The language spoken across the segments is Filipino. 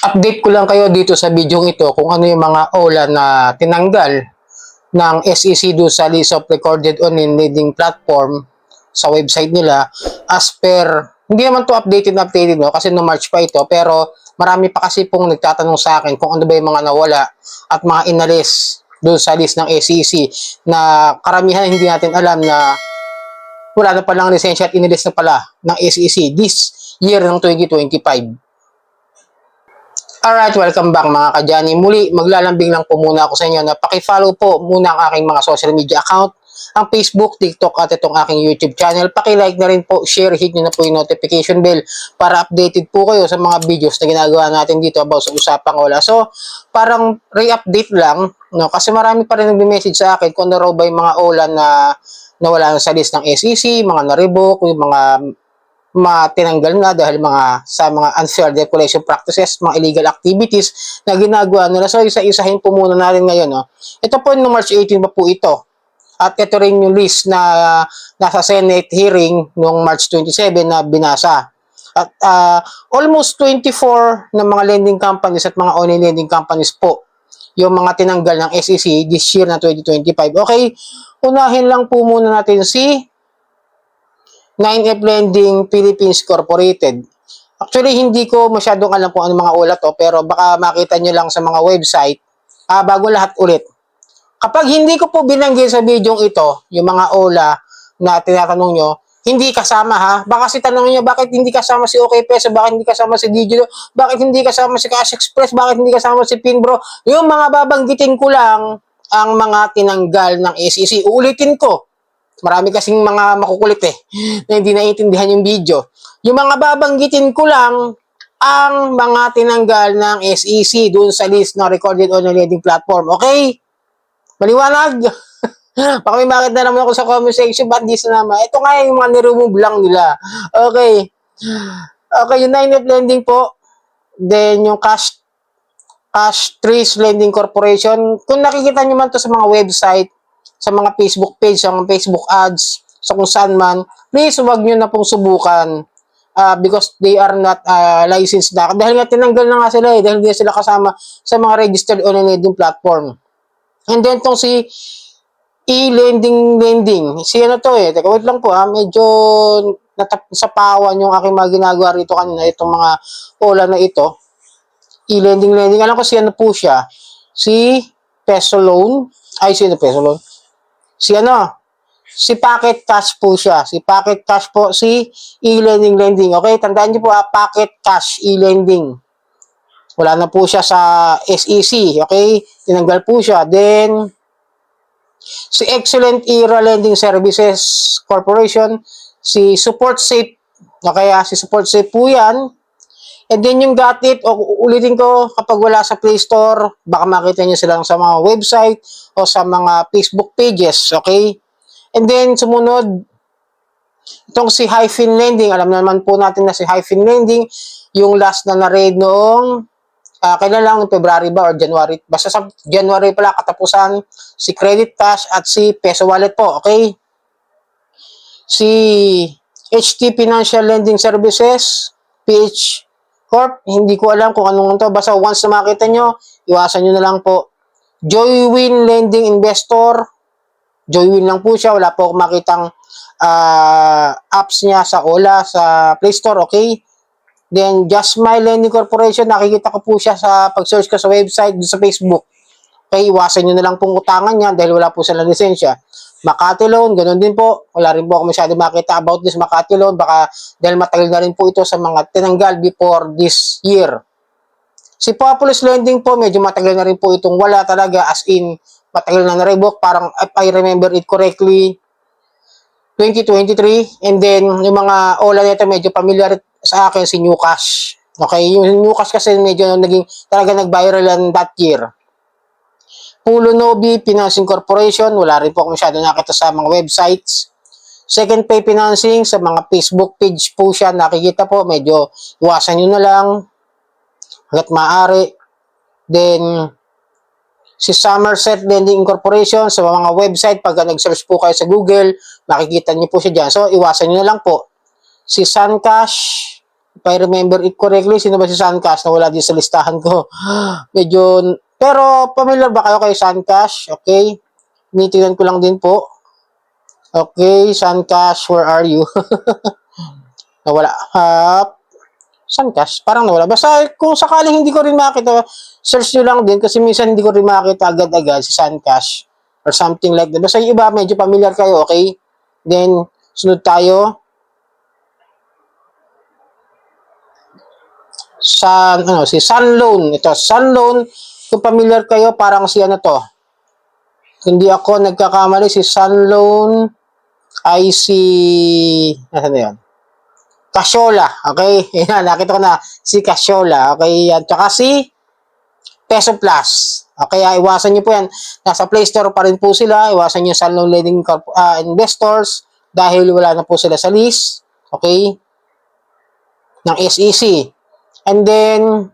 update ko lang kayo dito sa video ito kung ano yung mga OLA na tinanggal ng SEC do sa list of recorded on in leading platform sa website nila as per hindi naman to updated na updated no kasi no March pa ito pero marami pa kasi pong nagtatanong sa akin kung ano ba yung mga nawala at mga inalis doon sa list ng SEC na karamihan hindi natin alam na wala na palang lisensya at inilis na pala ng SEC this year ng 2025. Alright, welcome back mga kadyani. Muli, maglalambing lang po muna ako sa inyo na pakifollow po muna ang aking mga social media account, ang Facebook, TikTok at itong aking YouTube channel. Pakilike na rin po, share, hit nyo na po yung notification bell para updated po kayo sa mga videos na ginagawa natin dito about sa usapang wala. So, parang re-update lang, no? kasi marami pa rin nag-message sa akin kung ano raw ba yung mga OLA na nawala na sa list ng SEC, mga na-revoke, yung mga matinanggal na dahil mga sa mga unfair declaration practices, mga illegal activities na ginagawa nila. So, isa-isahin po muna natin ngayon. No? Ito po no March 18 pa po ito. At ito rin yung list na nasa Senate hearing noong March 27 na binasa. At uh, almost 24 ng mga lending companies at mga online lending companies po yung mga tinanggal ng SEC this year na 2025. Okay, unahin lang po muna natin si 9F Lending Philippines Incorporated. Actually, hindi ko masyadong alam kung ano mga ulat to, pero baka makita nyo lang sa mga website. Ah, bago lahat ulit. Kapag hindi ko po binanggit sa video ito, yung mga OLA na tinatanong nyo, hindi kasama ha. Baka si tanongin nyo, bakit hindi kasama si OK Peso, bakit hindi kasama si Digilo, bakit hindi kasama si Cash Express, bakit hindi kasama si Pinbro. Yung mga babanggitin ko lang ang mga tinanggal ng SEC. Uulitin ko Marami kasing mga makukulit eh, na hindi naiintindihan yung video. Yung mga babanggitin ko lang, ang mga tinanggal ng SEC doon sa list na recorded on the leading platform. Okay? Maliwanag? Baka may makita na naman ako sa comment section, ba't di sinama? Ito nga yung mga niremove lang nila. Okay. Okay, yung 9 lending po. Then yung cash Cash Trees Lending Corporation. Kung nakikita nyo man to sa mga website, sa mga Facebook page, sa mga Facebook ads, sa kung saan man, please huwag nyo na pong subukan uh, because they are not uh, licensed na. Dahil nga tinanggal na nga sila eh, dahil hindi sila kasama sa mga registered online lending platform. And then tong si e-lending lending, si ano to eh, teka wait lang po ha, medyo natap sa pawan yung aking mga ginagawa rito kanina, itong mga ola na ito. E-lending lending, alam ko si ano po siya, si Peso Loan, ay si ano Peso Loan, si ano, si Pocket Cash po siya. Si Pocket Cash po, si e-lending lending. Okay, tandaan niyo po ah, Pocket Cash e-lending. Wala na po siya sa SEC. Okay, tinanggal po siya. Then, si Excellent Era Lending Services Corporation, si Support Safe. Okay, ah, si Support Safe po yan. And then yung got it, o ulitin ko, kapag wala sa Play Store, baka makita nyo silang sa mga website o sa mga Facebook pages, okay? And then sumunod, itong si Hyphen Lending, alam naman po natin na si Hyphen Lending, yung last na na-raid noong, uh, kailan lang, February ba or January, basta sa January pala katapusan, si Credit Cash at si Peso Wallet po, okay? Si HT Financial Lending Services, PH Corp, hindi ko alam kung anong to. Basta once na makita nyo, iwasan nyo na lang po. Joywin Lending Investor. Joywin lang po siya. Wala po akong makitang uh, apps niya sa OLA, sa Play Store, okay? Then, Just My Lending Corporation, nakikita ko po siya sa pag-search ko sa website, sa Facebook. Okay, iwasan nyo na lang pong utangan niya dahil wala po silang lisensya. Makati Loan, ganun din po. Wala rin po ako masyado makita about this Makati Loan. Baka dahil matagal na rin po ito sa mga tinanggal before this year. Si Populous Lending po, medyo matagal na rin po itong wala talaga as in matagal na na-revoke. Parang if I remember it correctly, 2023. And then, yung mga ola nito medyo familiar sa akin si Newcash. Okay, yung Newcash kasi medyo naging talaga nag-viral that year. Pulo Nobi Financing Corporation, wala rin po ako masyado nakita sa mga websites. Second pay financing sa mga Facebook page po siya, nakikita po, medyo iwasan nyo na lang hanggat maaari. Then, si Somerset Lending Incorporation sa mga website, pag nag-search po kayo sa Google, makikita nyo po siya dyan. So, iwasan nyo na lang po. Si Suncash, If I remember it correctly, sino ba si Suncash na wala din sa listahan ko? Medyo, pero familiar ba kayo kay Suncash? Okay. Tinitingnan ko lang din po. Okay, Suncash, where are you? nawala. Uh, Suncash, parang nawala. Basta kung sakaling hindi ko rin makita, search nyo lang din kasi minsan hindi ko rin makita agad-agad si Suncash or something like that. Basta yung iba, medyo familiar kayo, okay? Then, sunod tayo. Sun, ano, si Sunloan. Ito, Sunloan. Kung familiar kayo, parang si ano to. Hindi ako nagkakamali, si Sunloan ay si, ano na yun? Casyola, okay? Yan, nakita ko na si Casyola, okay? Yan, tsaka si Peso Plus. Okay, ah, iwasan niyo po yan. Nasa Play Store pa rin po sila. Iwasan niyo sa low lending ah, investors dahil wala na po sila sa list. Okay? Ng SEC. And then,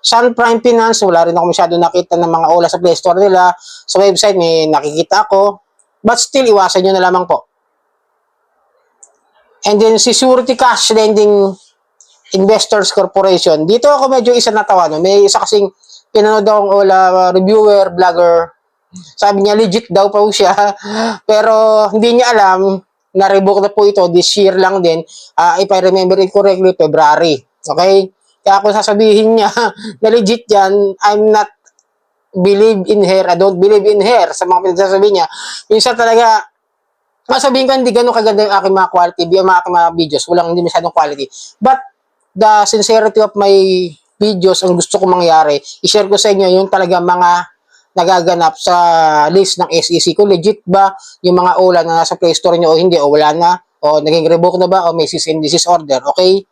Sun Prime Finance, wala rin ako masyado nakita ng mga ola sa Play Store nila. Sa website, may nakikita ako. But still, iwasan nyo na lamang po. And then, si Surety Cash Lending Investors Corporation. Dito ako medyo isa natawa. No? May isa kasing pinanood akong ola uh, reviewer, vlogger. Sabi niya, legit daw pa siya. Pero hindi niya alam na revoke na po ito this year lang din. Ah, if I remember it correctly, February. Okay? Kaya kung sasabihin niya na legit yan, I'm not believe in her, I don't believe in her sa mga pinagsasabi niya. Minsan talaga, masabihin ko hindi ganun kaganda yung aking mga quality, yung mga aking mga videos, walang hindi masyadong quality. But, the sincerity of my videos, ang gusto kong mangyari, i-share ko sa inyo yung talaga mga nagaganap sa list ng SEC ko. Legit ba yung mga OLA na nasa Play Store nyo o hindi, o wala na, o naging revoke na ba, o may cease and desist order, okay?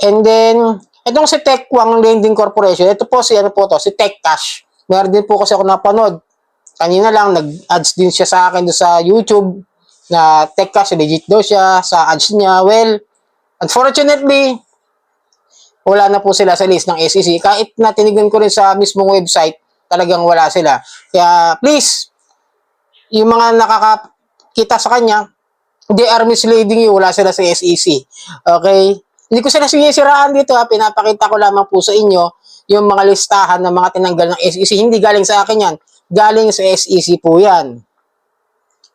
And then, itong si Techwang Lending Corporation, ito po si ano po to, si TechCash. Meron din po kasi ako napanood. Kanina lang, nag-ads din siya sa akin sa YouTube na TechCash, legit daw siya sa ads niya. Well, unfortunately, wala na po sila sa list ng SEC. Kahit na tinignan ko rin sa mismong website, talagang wala sila. Kaya, please, yung mga nakakakita sa kanya, they are misleading you. Wala sila sa SEC. Okay? Hindi ko sila sinisiraan dito ha. Pinapakita ko lamang po sa inyo yung mga listahan ng mga tinanggal ng SEC. Hindi galing sa akin yan. Galing sa SEC po yan.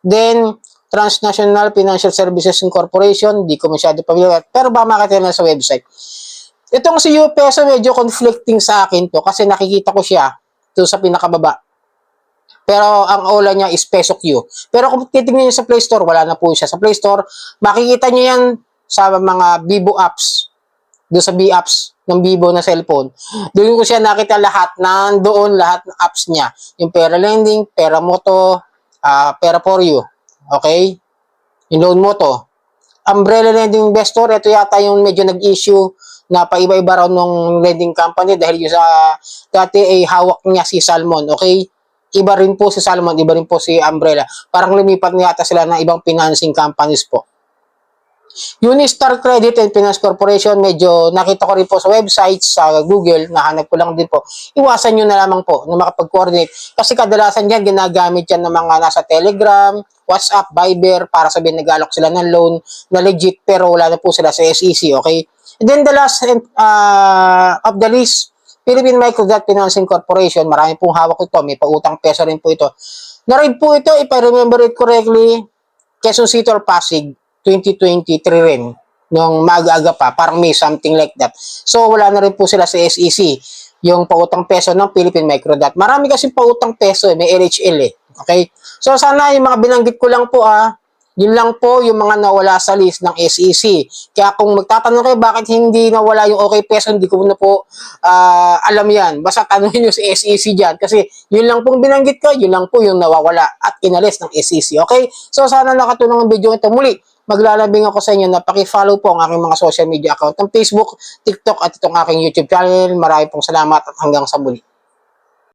Then, Transnational Financial Services Corporation, di ko masyado pamilyar. Pero ba makita na sa website. Itong si UPESO medyo conflicting sa akin to kasi nakikita ko siya doon sa pinakababa. Pero ang ola niya is Peso Q. Pero kung titingnan niyo sa Play Store, wala na po siya sa Play Store. Makikita niyo yan sa mga Vivo apps. Doon sa B apps ng Vivo na cellphone. Doon ko siya nakita lahat. Nandoon lahat ng apps niya. Yung Pera Lending, Pera Moto, uh, Pera For You. Okay? Yung Loan Moto. Umbrella Lending Investor, ito yata yung medyo nag-issue na paiba-iba raw nung lending company dahil yung sa dati ay hawak niya si Salmon, okay? Iba rin po si Salmon, iba rin po si Umbrella. Parang lumipat na yata sila ng ibang financing companies po. Unistar Credit and Finance Corporation, medyo nakita ko rin po sa website, sa Google, nahanap ko lang din po. Iwasan nyo na lamang po na makapag-coordinate. Kasi kadalasan yan, ginagamit yan ng mga nasa Telegram, WhatsApp, Viber, para sabihin nag-alok sila ng loan na legit, pero wala na po sila sa SEC, okay? And then the last uh, of the list, Philippine Microdebt Financing Corporation, marami pong hawak ito, may pautang peso rin po ito. Na-read po ito, if I remember it correctly, Quezon City or Pasig, 2023 rin, nung maaga-aga pa, parang may something like that. So, wala na rin po sila sa SEC, yung pautang peso ng Philippine Microdebt. Marami kasi pautang peso, eh, may LHL eh. Okay? So, sana yung mga binanggit ko lang po ah, yun lang po yung mga nawala sa list ng SEC. Kaya kung magtatanong kayo bakit hindi nawala yung okay peso, hindi ko na po uh, alam yan. Basta tanongin nyo sa SEC dyan. Kasi yun lang pong binanggit ko, yun lang po yung nawawala at inalis ng SEC. Okay? So sana nakatulong ang video ito. Muli, maglalabing ako sa inyo na paki-follow po ang aking mga social media account ng Facebook, TikTok at itong aking YouTube channel. Maraming pong salamat at hanggang sa muli.